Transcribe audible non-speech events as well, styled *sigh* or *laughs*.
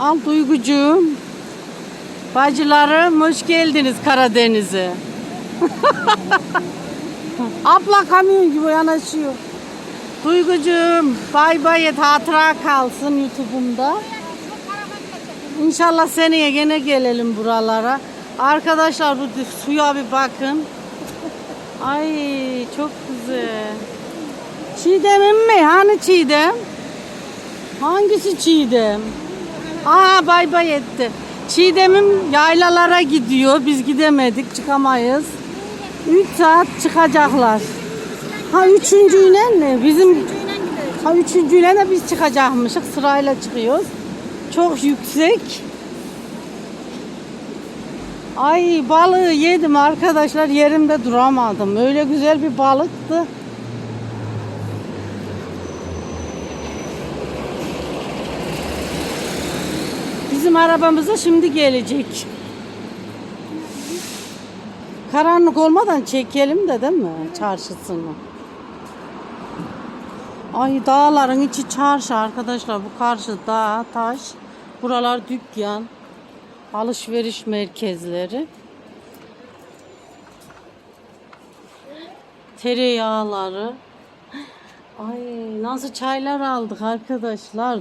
Al Duygucuğum. Bacılarım hoş geldiniz Karadeniz'e. *laughs* Abla kamyon gibi yanaşıyor. Duygucuğum bay bay et hatıra kalsın YouTube'umda. İnşallah seneye gene gelelim buralara. Arkadaşlar bu suya bir bakın. *laughs* Ay çok güzel. Çiğdem'in mi? Hani Çiğdem? Hangisi Çiğdem? Aa bay bay etti. Çiğdem'im yaylalara gidiyor. Biz gidemedik çıkamayız. 3 saat çıkacaklar. Ha üçüncüyle mi? Bizim ha üçüncüyle de biz çıkacakmışız. Sırayla çıkıyoruz. Çok yüksek. Ay balığı yedim arkadaşlar. Yerimde duramadım. Öyle güzel bir balıktı. Bizim arabamıza şimdi gelecek. Karanlık olmadan çekelim de değil mi çarşısını? Ay dağların içi çarşı arkadaşlar. Bu karşı dağ, taş. Buralar dükkan. Alışveriş merkezleri. Tereyağları. Ay nasıl çaylar aldık arkadaşlar.